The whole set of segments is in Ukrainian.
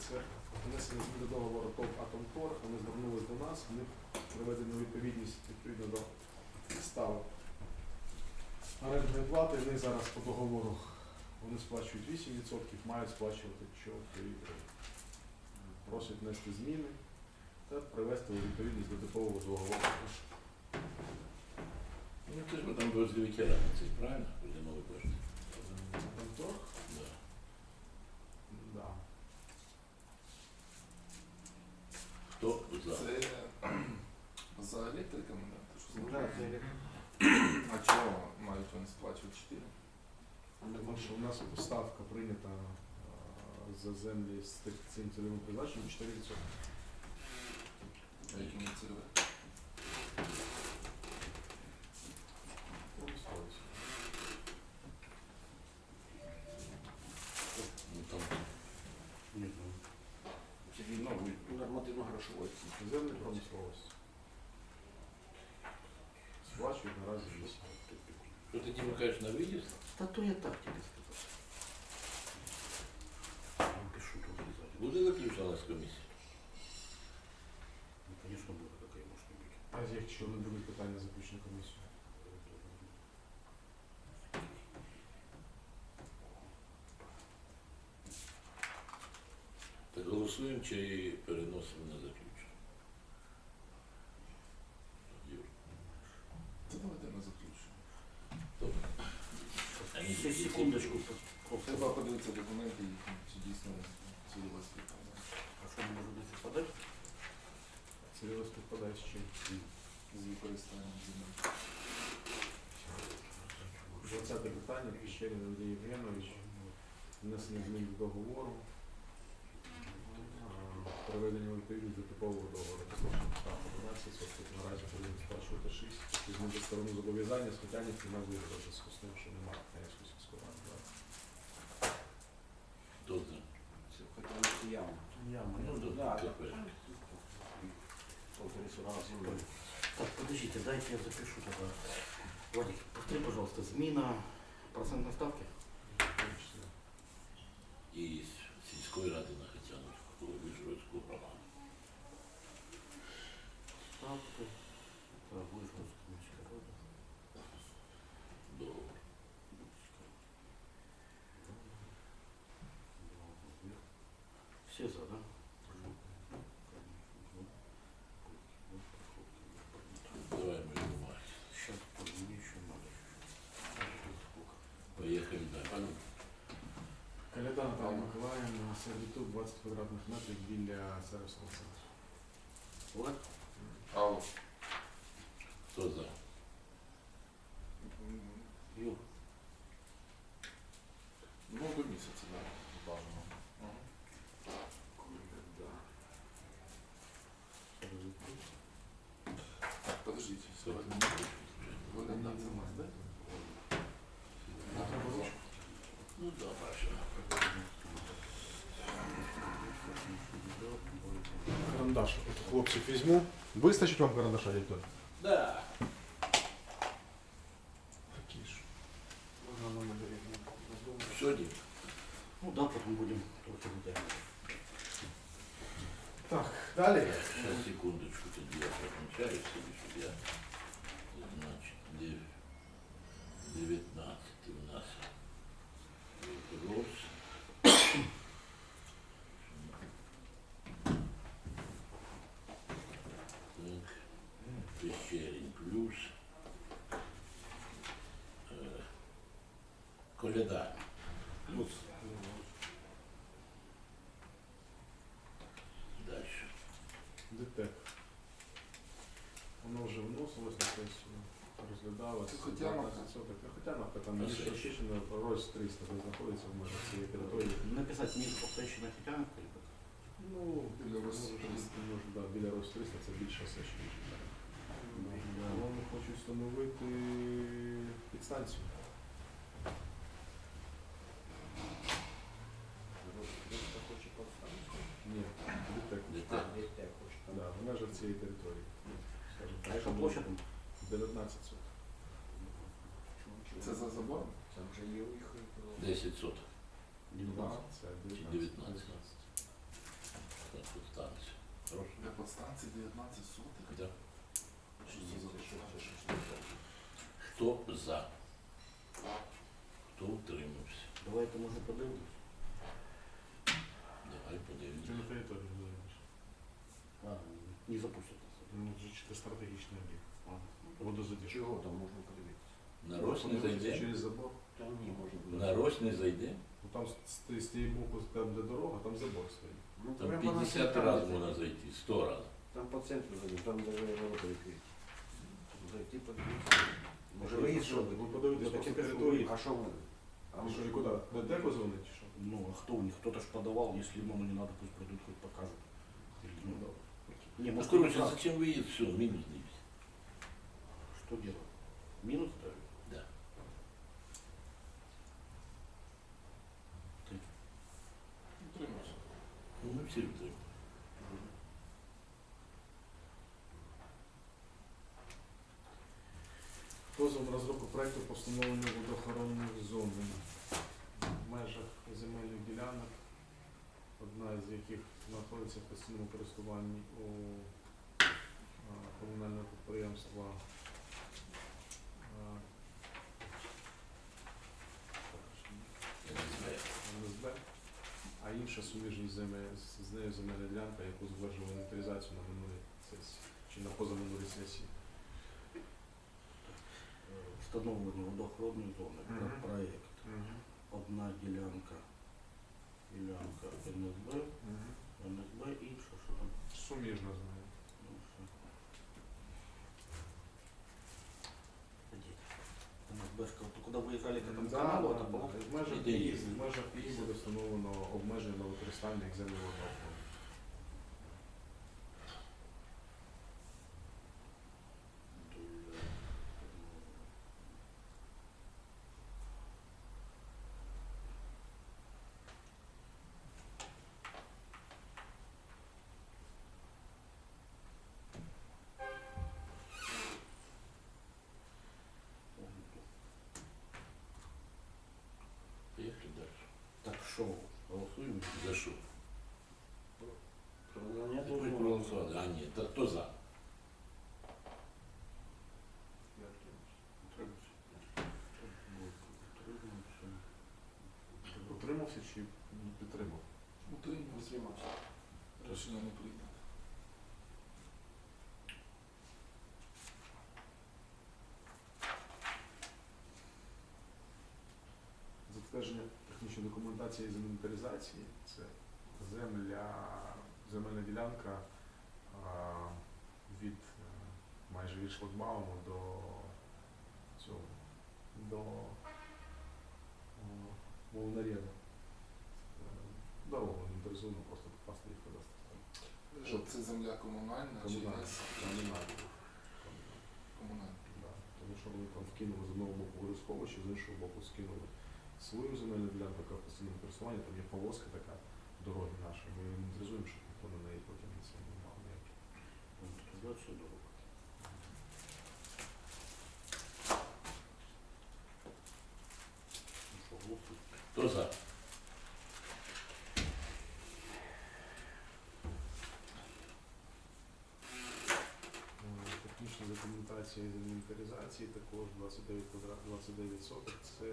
15 питання це внесення змін до договору ТОВ «Атомтор». Вони звернулись до нас, вони приведені відповідність відповідно до ставок орендної плати. Вони зараз по договору вони сплачують 8%, мають сплачувати 4. Просять внести зміни та привести у відповідність до типового договору. Ну, це ми там розгрівки разниці, правильно? Буде новий кошти. «Атомтор»? Да. Да. Хто за? Це за електриками, да? Ти що Ну, за- так, це А чого мають вони сплачувати 4? Тому що у нас ставка прийнята е, за землі з цим цільовим призначенням 4%. А яким вони цільові? Ну, там Не знаю. це він новий нормативно-грошовий. Землі промисловості. Сплачують наразі 8. Що ти Діма кажеш на виїзд? Да то я так тебе сказал. Я пишу тут сзади. Буде заключалась комісія? Ну, конечно, будет, какая может не быть. А якщо не будуть питання заключення комісії? Так голосуємо чи переносимо на заключення? Юр. Це давайте на заключення. Добре. А ні, Ще секундочку. Треба подивитися документи, їхні, чи дійсно цільова співпадає. А что мы можем здесь подать? Цільово співпадає з чим? З використанням земель. 20 питання, Піщерін Андрій Євгенович, внесення змін до договору, приведення у до типового договору. Ставка 12, тобто наразі повинні сплачувати 6. І змін до сторону зобов'язання на вигляд зв'язку з тим, що немає Канівської сільської ради. за? Це хотілося яма. Яма. Ну, землю. Так, подождите, дайте я запишу тогда. Владик, повтори, пожалуйста, зміна процентной ставки. В тому числі. І з сільської ради на Хетяновську, Вишгородську громаду. Ставки. Так, Вышгородская міська рада. Договор. Все за, да? Давай мою бумагу. Сейчас мне еще надо. Сколько? Поїхали далі. Коляда Наталія Миколаївна, сервітут 20 квадратних метрів біля сервісного центру. Вот. Алло. Хто за? М, Юр, Ну, до місяця, да, бажано. Ага. Так, подождите. Сьогодні Сьогодні. не хочу. Воля на це має, да? Ну, да, бачимо. Карандаш от у хлопців візьму. Вистачить вам карандаша, дядь? Да. Такі ж. Можна номер не Сьогодні Ну да, потом будем только вытягивать. Так, далі. Сейчас, секундочку, тоді я позначаю собі, щоб я, значить, дев- 19 у нас вопрос. Так, Пещерин плюс. Е, Коляда. Плюс. Дальше. ДТЕК. Воно вже вносилось на сесію, розглядалося. Це Хотяновка. Хотяновка, там На є сесію. Рощищина, Рось 300, де знаходиться в межах цієї території. Написать не еще на Тетяновку или как? Ну, Біля Рось може, 300. може, да, біля Рось 300 це більше сесія. Вони хочуть встановити підстанцію. хоче повстанути. Ні, ДТЕК. ДТЕК. А, десь так хоче. Да, в межах цієї території. Скажімо А так, яка що площа там? 19 соток два? Там вже є їх 10 сот. Два, 19. 19. Так, підстанція. Хорошо. Для подстанції 19 сотих? Да. Що за Хто за? Давай утримався? Давайте, може, подивимось. Давай Ти на території займаєш. А, не запустите. Ну, це чисто стратегічний об'єкт. Водозадіж. Чого там можна подивитися? На Рось не зайде? Через забор. Та ні, можна буде. На Рось не зайде? Ну, там з, з, з тієї боку, там де дорога, там забор стоїть. Ну, Там прямо на 50 центрі разів зайти. можна зайти, 100 разів. Там по центру зайти, там даже ворота відкриті. Зайти подивитися. Може Ви виїзд що, зробити? Ви подивитесь по території. А що вони? А що, і куди? На деку дзвонить чи що? Ну, а кто у них? Кто-то ж подавал, если мама не надо, пусть придут, хоть покажут. Или, ну, Не, Ну, может, короче, не зачем выезд? Все, минус дивись. Что делать? Минус ставить? Да. Ты. Утримався. Ну, ми всі утримали. Дозвіл розробку проекту по встановленню водоохоронних зон в межах земельних ділянок, одна з яких знаходиться в постійному користуванні у комунального підприємства а, НСБ, а інша суміжність земель з- нею земельна ділянка, яку затверджували інвентаризацію на минулій сесії чи на позаминулій сесії. Встановлення водоохоронної зони. Про- Мгм. Проект. Одна ділянка. Ділянка НСБ. НСБ інша, що що там? Суміжно з нею. Ну. НСБшка Вот куда выезжали к этому Да, каналу, да, это да. было? В межах Іде її, їздить. в межах її буде встановлено обмеження на використання як землевого доходу. Що, голосуємо? За що? Про надання дозволу. А, ні, та хто за? Я утримався. Утримався. Утримався. чи не підтримав? Утримався. Утримався. Рішення не прийнято. Технічної з інвентаризації це земля, земельна ділянка від е, майже від шлагбауму до цього до Волнарєва. Дорогу інвентаризуємо, просто попасти їх кадастр. Що це земля комунальна чи Комунальна. не? Комунальна. Комунальна. Да, тому що вони там вкинули з одного боку водосховище, з іншого боку скинули свою земельну ділянку, яка в постійному користуванні, там є полоска така дороги нашої. Ми її інвентаризуємо, щоб ніхто на неї потім не це не мав ніяких. Інвентаризація дорог. Ну що, голосуємо? Хто за? Е, Технічна документація з інвентаризації також 29 квадрат, 29 соток, це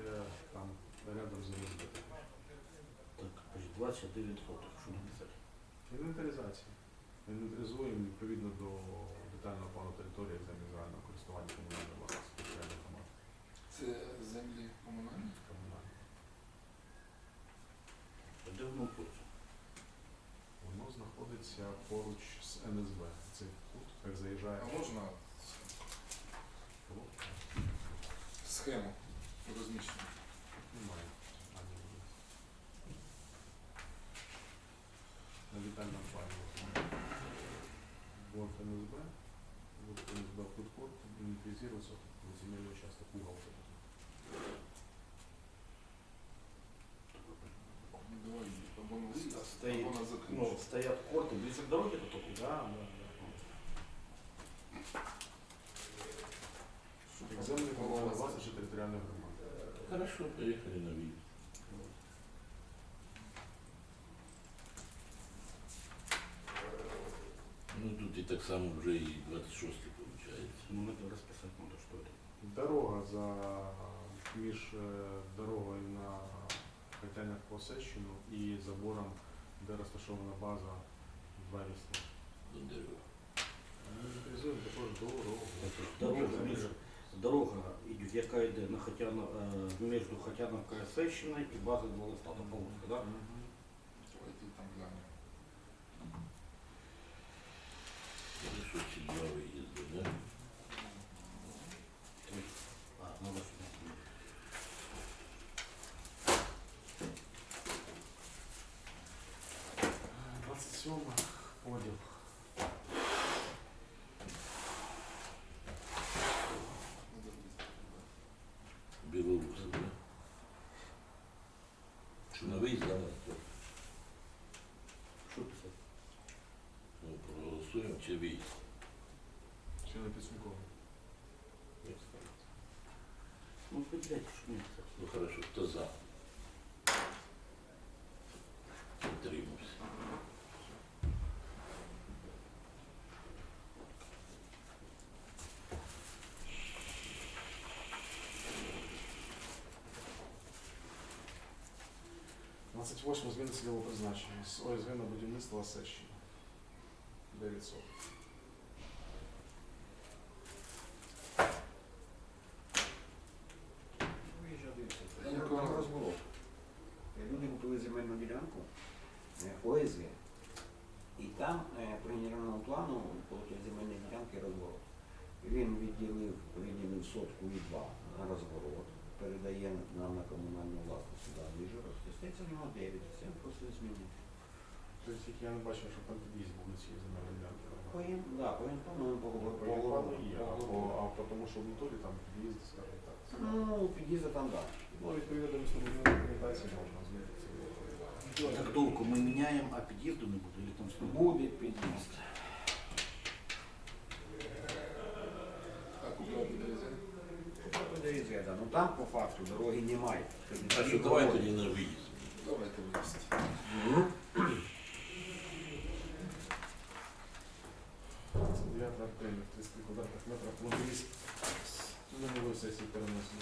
там рядом з НСБ. Так, 29 соток. Що написати? Інвентаризація. Інвентаризуємо відповідно до детального плану території землі загального користування комунальної власності територіальної громади. Це землі комунальні? Комунальної. А Де воно знаходиться? Воно знаходиться поруч з НСБ. Це тут, як заїжджає. А можна схему розміщення? Немає. Ані буде. На детальному плані. Вот НСБ. Вот НСБ фудкорт. Инвентаризировался вот земельный участок угол. вот этот. Ну, Давай або на виїзд, Стоїть. або на Ну, закриту. стоят корты ближе к дороге, то только. Да, да, да. Як землі комунальної власності територіальної громади. Хорошо, поїхали на виїзд. Ну тут і так само вже і 26 виходить. Ну, надо расписать надо, что это. Дорога за між е, дорогою на Хотянях по Осещину і забором, де розташована база Вересня. Бондарєва. Ми інвентаризуємо також дорогу. Дорога, між, дорога, ідуть, яка йде на Хотяно, е, між Хотяновкою і Сещиною і базою Владислава Полоска, да? Мгм. Давайте там глянемо. Хорошо, ці 28 зміни цільового призначення з ОСГ на будівництво Осещина. 900. Я Це ніколи- там розворот. Е, Люди купили земельну ділянку е, ОСГ. І там е, по генеральному плану земельній ділянки розворот. Він відділив, виділив сотку і два на розворот, передає нам на комунальну власність сюди ближче, розтеститься в нього 9, це просто змінити. Тобто я не бачив, що там під'їзд був на цій земельній ділянці. По їм, да, по їм плану По плану є, а по- тому, що в натурі там під'їзд, скажімо так. Ну, під'їзди там, так. Ну, відповідно до містобудівної документації можна змінити. Так толку ми міняємо, а під'їзду не буде, там? Буде під'їзд. Да. Ну там по факту дороги немає. А що давай тоді на виїзд? Давайте виїзд. Це 9 артель, 30 квадратних метрів. Лобовіст на нової сесії переносимо.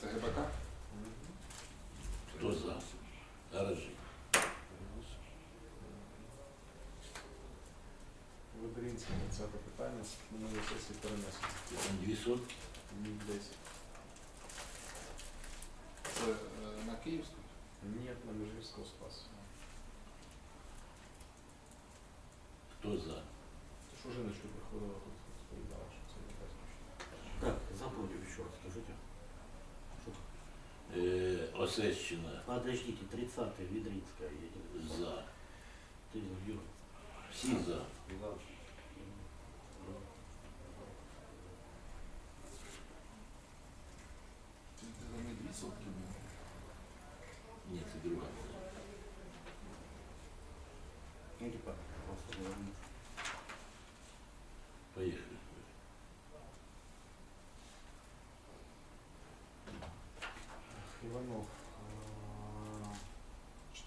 Це ГБК? Хто за? Гаражі. Виборінське 20 питання. На новій сесії переносимо. Дві сотки. Ні, Десь. Це е, на Київську? Ні, на Межгірського спасу. Хто за? Це що жіночка приходила тут, розповідала, що це не так. Так, за против еще раз скажите. Что? Е, Осещина. Подождите, 30-й, Ведринская едем. За. Ты за Юра. Всі за. Ти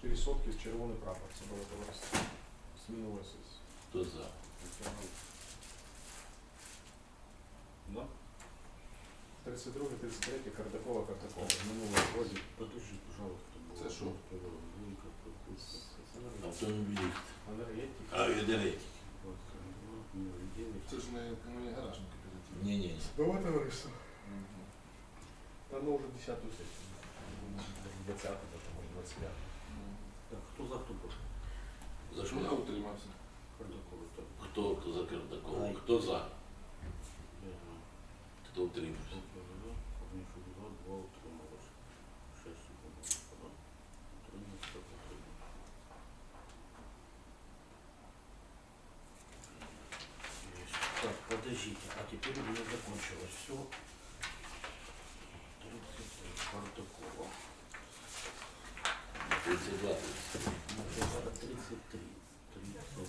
4 сотки з червоний прапор. Це було товариство. Змінилося. Хто за? Да? 32 33 Кардакова, Кардакова. Минулого року. Потушіть, пожалуйста. Це що? Автомобіліст. Енергетик. А, енергетик. Е, ну, Це ж не, не гаражний кооператив. Ні, ні. Давай товариство. Угу. Там ми вже 10 сесію. 20 тому 25 Мгм. Так, кто за, кто против? За Я що? утримався. Кардакова, так. Хто, хто за Кардакова? Ай. Хто за? Я за. Хто утримався? Кто за? Корнишев за, два утрималось. Шесть утрималось, да? Утрималось, так утрималось. Есть. Так, подождите, а теперь у меня закончилось все. 30 Кардакова. 32. 33. 33,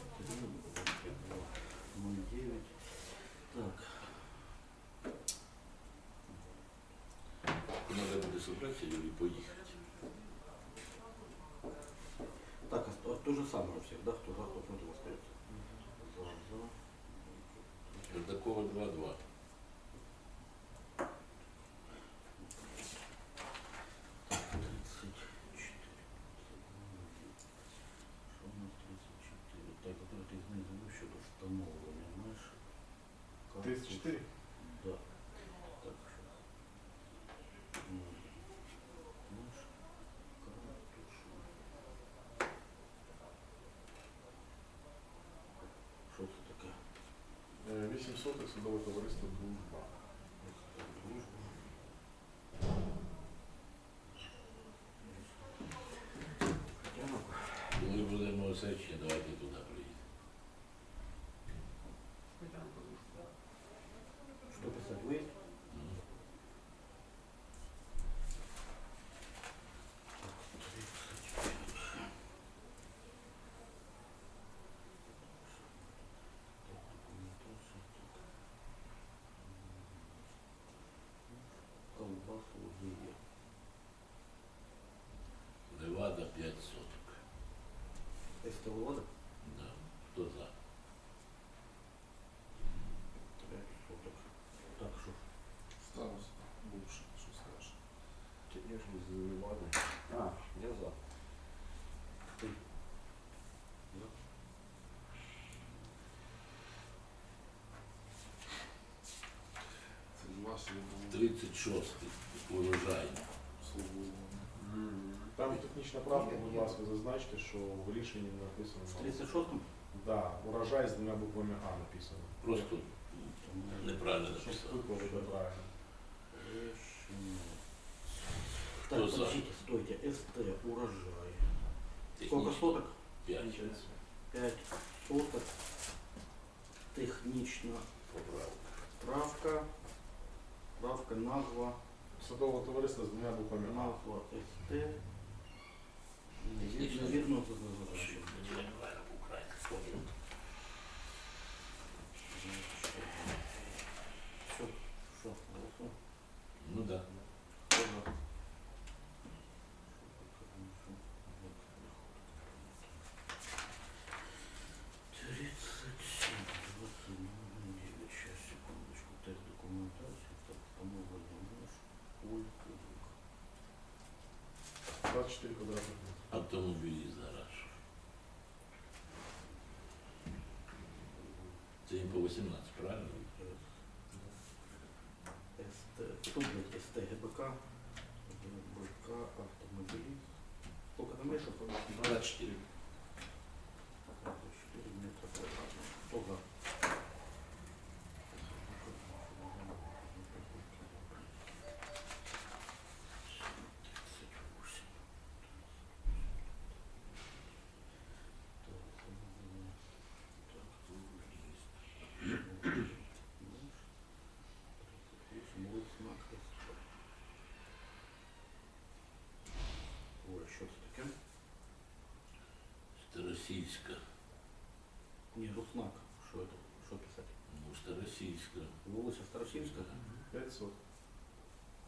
09. Так, Треба буде зібратися і поїхати. так, а то, то же самое у всех, да? Кто за, кто против остается? За, за. Кардакова 2-2. 8 сотих товариства Дружба. 36-й, урожай. Там технічна правка, будь ласка, зазначте, що в рішенні написано. В 36-му? Да, урожай з двома буквами А написано. Просто неправильно Щось написано. виклали неправильно. Так, за? подождите, стойте. СТ, урожай. Сколько соток? 5 5 соток. Технічна поправка. правка. Правка, назва, Садового товариства з двома буквами назва СТ. Технічна. Невірно Що зазначено. я неправильно по-українськи. Все, що, голосуємо? Ну да. Хто за? Тридцать семь, двадцать девять, сейчас, секундочку, тест документации, так, поновлення наш, ольга, 24 квадратних метри. Автомобілі зараз. Це їм по 18, правильно? СТ, тут, блядь, СТ, ГБК, ГБК, автомобилист. Сколько там лишь? 24. Старосільська. Ні, Руснак. Що це? Що писати? Ну, Старосільська. Вулиця Старосільська? 500.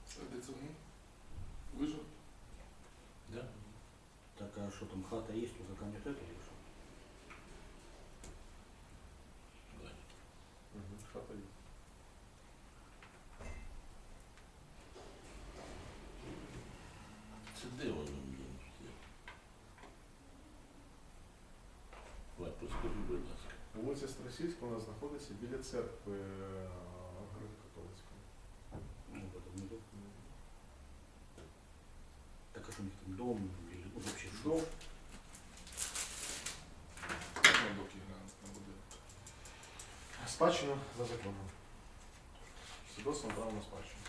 Це де це ми? Вижив? Да? Так, а що там, хата є, то заканчивать это У біля церкви е, греко-католицької. Ну, в этом году. Так, а что у них там дом или ну, вообще что? Дом На доки на будинок. спадщина за законом. Свідоцтво право на спадщину.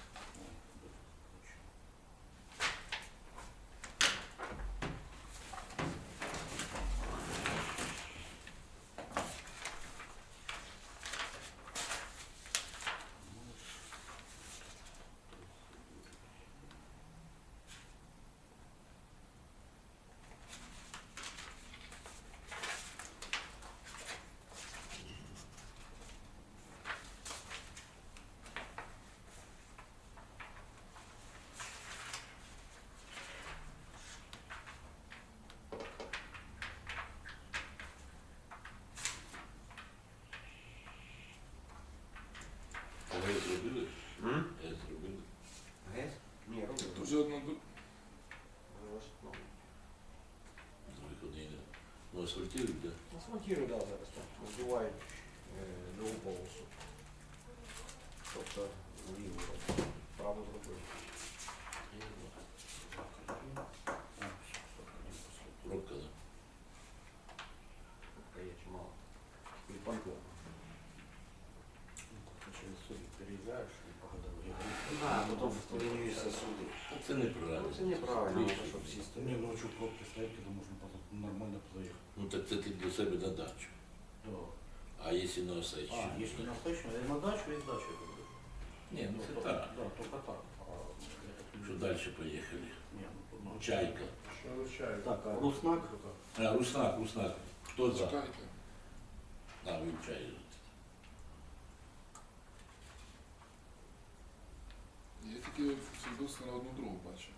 Ви зробили? М? Я зробив. ГЕС? Ні, робив. Тут вже одна ду- З виходу. Асфальтують, да? Асфальтирують, да, зараз так. Розбивають е, другу полосу. Тобто ліву. Праву зробили. Я знаю. А, всё, всё, один последний. Пробка, да? Тобто є чимало. І понтон. Себе на дачу. Да. А якщо на осадчу? А, если на Сечину, я на дачу и дачу говорю. Ні, ну це только- так. Да, только так. А, я так не Що знаю. далі поїхали? Не, ну, тут надо. Чайка. Що вивчають? Так, а Руснак? А, Руснак, Руснак. Хто за? Чекайте. А, вивчає. Я тільки свідоцтво на одну другу бачу.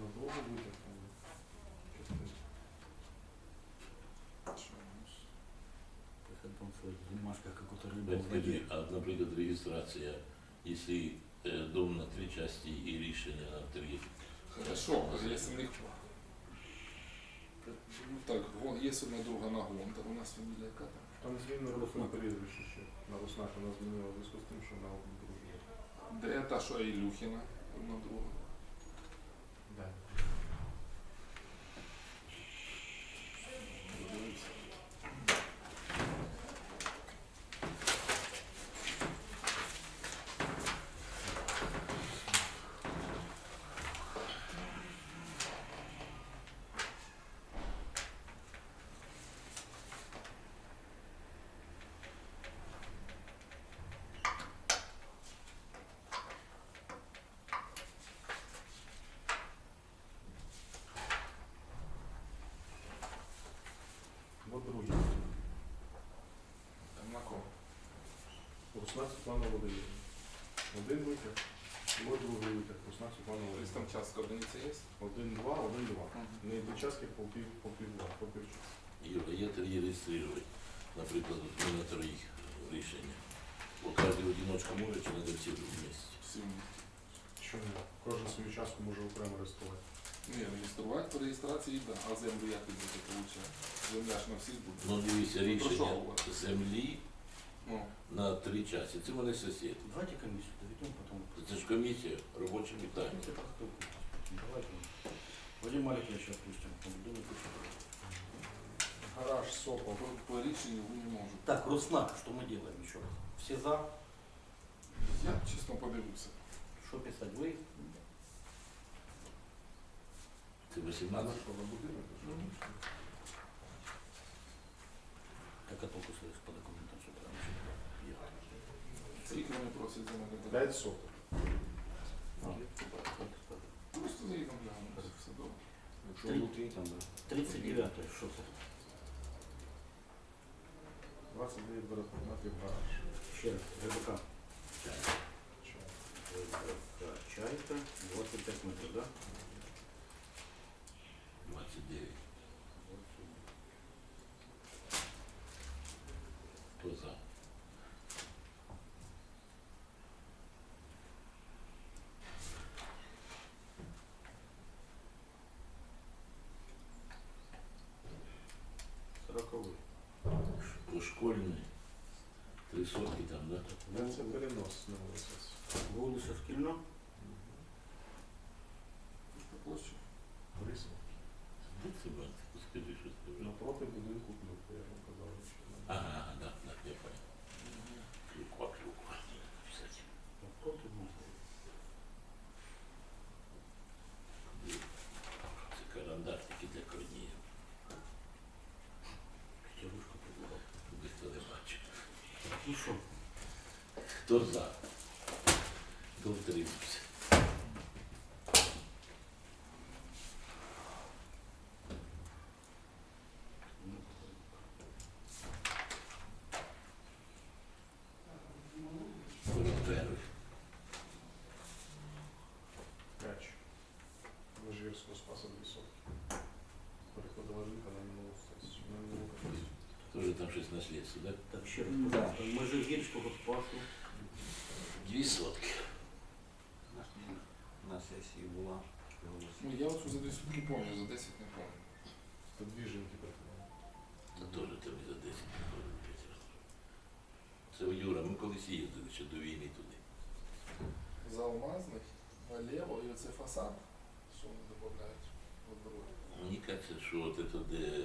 На другу витяг. частину. Що, ну, ж. Это там своя бумажка, как у скажи, а, якщо е, дом на три часті і рішення на три. Хорошо, якщо в них... Ну так, є одна друга на гон, то у нас фамілія яка там? Там змінили русло прізвище ще. На Руснак вона змінила в зв'язку з тим, що вона другу. Де та, що Ілюхіна, одна друга. Да. Подивіться. Вот другий. Там на кого? Руснак Світлана Володимирівна. Один витяг, от другий витяг. Руснак Світлана Тобто там Володимирівна. частка одиниця є? Один, два, один, два. Не дві частки по пів, по пів, два, по пів частки. Юра, є три реєструвати. Наприклад, от ми на троїх рішення. Бо кожен одиночка може чи не всі в місці. Всі вместе. Чому? Кожен свою частку може окремо реєструвати. Ні, реєструвати по реєстрації, да. А землю як ви будете получати? Земля ж на всіх буде. Ну дивіться, про що рішення говорити? землі на три часті. Це мене сусід. Давайте комиссию доведем потом. Це ж комісія, робоче питання. Давайте как-то- Давайте. Вадим Маликович отпустим. Он думает, что- Гараж, сопол. по, по рішенню ви не можете. Так, Руснак, что мы делаем еще раз? Все за? Я чесно подивився. Что писать? Вы? Це На 18. що на будинок? Так, а толку Скільки вони просять за мене? П'ять соток. А, Просто заїдемо глянемо. Все добре. Якщо Три. внутрі там, да. 39 что это? 29 квадратних метрів гараж. Еще раз, РБК. Чого? РБК. Чайка, 25 метров, да? 29. Сотки там, да? Це перенос на Шкільна. По площі. Борисов. Де це банк? Скажи, що це вже. Напроти будинку клюк, я вам казав. що там. Ага, ага, да, да, я понял. Клюква, клюква. Кстати, Ну, Хто тут може? Це карандаш такий для корнів. Петерушка предлагав. Ніхто не бачив. Ну що? Хто за? Хто втримався? Волонтери. П'ять. Межгірського спаса дві сотки. Переходила жінка на минулу сесію. На минулу комісію. Тоже там наслідство. Так, ще раз. Да. Межигірського спасу. Дві сотки. На сесії була. Ну, я оцю за 10 не пам'ятаю, за 10 не пам'ятаю. Це дві жінки працювали. Та теж тобі за 10 приходить. Це у Юра, ми колись їздили ще до війни туди. За алмазний, наліво і оце фасад. Що вони додають. Мені кажеться, що от это де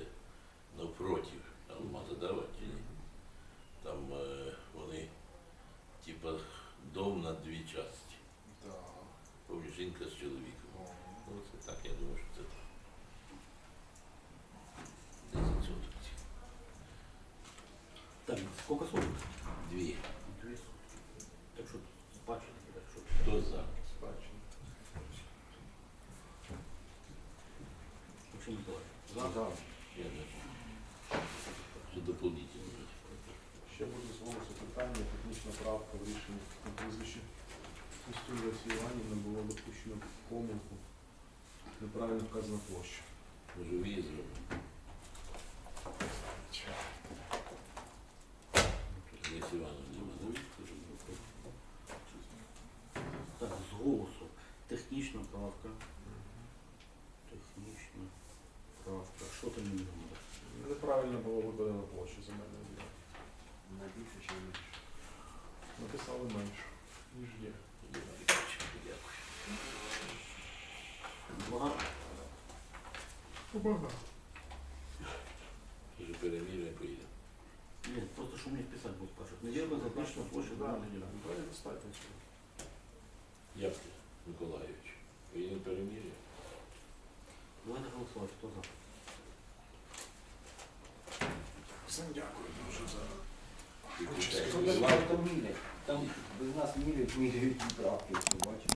Максим Миколаївич. За. За. За. Я не Що доповнительно. Ще буде зголосу питання, технічна правка в рішенні на прізвище Костюм Росії Іванівна було допущено помилку. Неправильно вказана площа. Може, виїзд зробимо? Десь Площа земельної ділянки. На більше чи менше? Написали менше, ніж є. Дякую. Багато? Багато. Вже переміряємо, поїдемо. Ні, просто що мені писати будуть спрашивати. Невірно зазначена площа Да, земельної ділянки. Правильно достатньо цього. Як ти, Миколаївич? Поїдемо переміряємо? Давайте голосувати, хто за? Всім дякую дуже за Участь. будь там мірять? Без нас міряють, міряють і правки, бачите.